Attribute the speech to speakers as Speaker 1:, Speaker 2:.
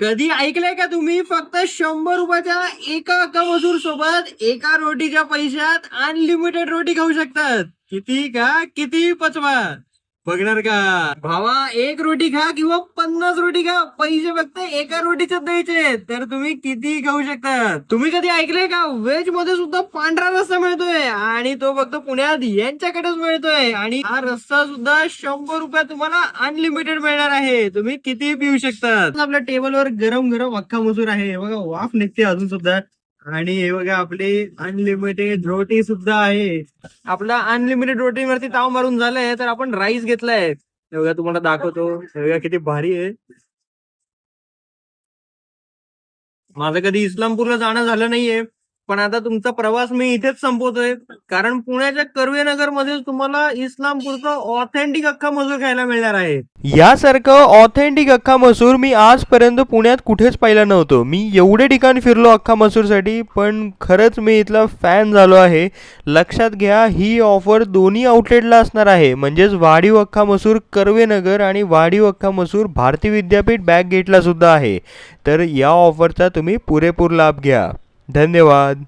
Speaker 1: कधी ऐकलंय का तुम्ही? फक्त शंभर रुपयाच्या एका अक्का मजूर सोबत एका रोटीच्या पैशात अनलिमिटेड रोटी खाऊ शकतात. किती का? किती पचवा? बघणार का? भावा एक रोटी खा किंवा पन्नास रोटी खा. पैसे फक्त एका रोटीचे द्यायचे. तर तुम्ही किती खाऊ शकता. तुम्ही कधी ऐकलंय का? व्हेजमध्ये सुद्धा पांढरा रस्सा मिळतोय. आणि तो फक्त पुण्यात यांच्याकडेच मिळतोय. आणि हा रस्सा सुद्धा शंभर रुपयात तुम्हाला अनलिमिटेड मिळणार आहे. तुम्ही किती पिऊ शकता आपल्या टेबलवर गरम गरम अख्खा मसूर आहे. बघा वाफ निघते अजून सुद्धा. आणि हे बघा आपली अनलिमिटेड रोटी सुद्धा आहे. आपला अनलिमिटेड रोटी वरती ताव मारून झालंय तर आपण राईस घेतलाय. हे बघा तुम्हाला दाखवतो. हे बघा किती भारी आहे. माझं कधी इस्लामपूरला जाणं झालं नाहीये. पण आता तुमचा प्रवास मी इथेच संपवतोय. कारण पुण्याच्या कर्वेनगरमध्ये तुम्हाला इस्लामपूरचा ऑथेंटिक अख्खा मसूर खायला मिळणार आहे.
Speaker 2: यासारखं ऑथेंटिक अख्खा मसूर मी आजपर्यंत पुण्यात कुठेच पाहिलं नव्हतो. मी एवढे ठिकाण फिरलो अख्खा मसूरसाठी पण खरंच मी इथला फॅन झालो आहे. लक्षात घ्या ही ऑफर दोन्ही आउटलेटला असणार आहे. म्हणजेच वाढीव अख्खा मसूर कर्वेनगर आणि वाढीव अख्खा मसूर भारती विद्यापीठ बॅक गेटला सुद्धा आहे. तर या ऑफरचा तुम्ही पुरेपूर लाभ घ्या. धन्यवाद.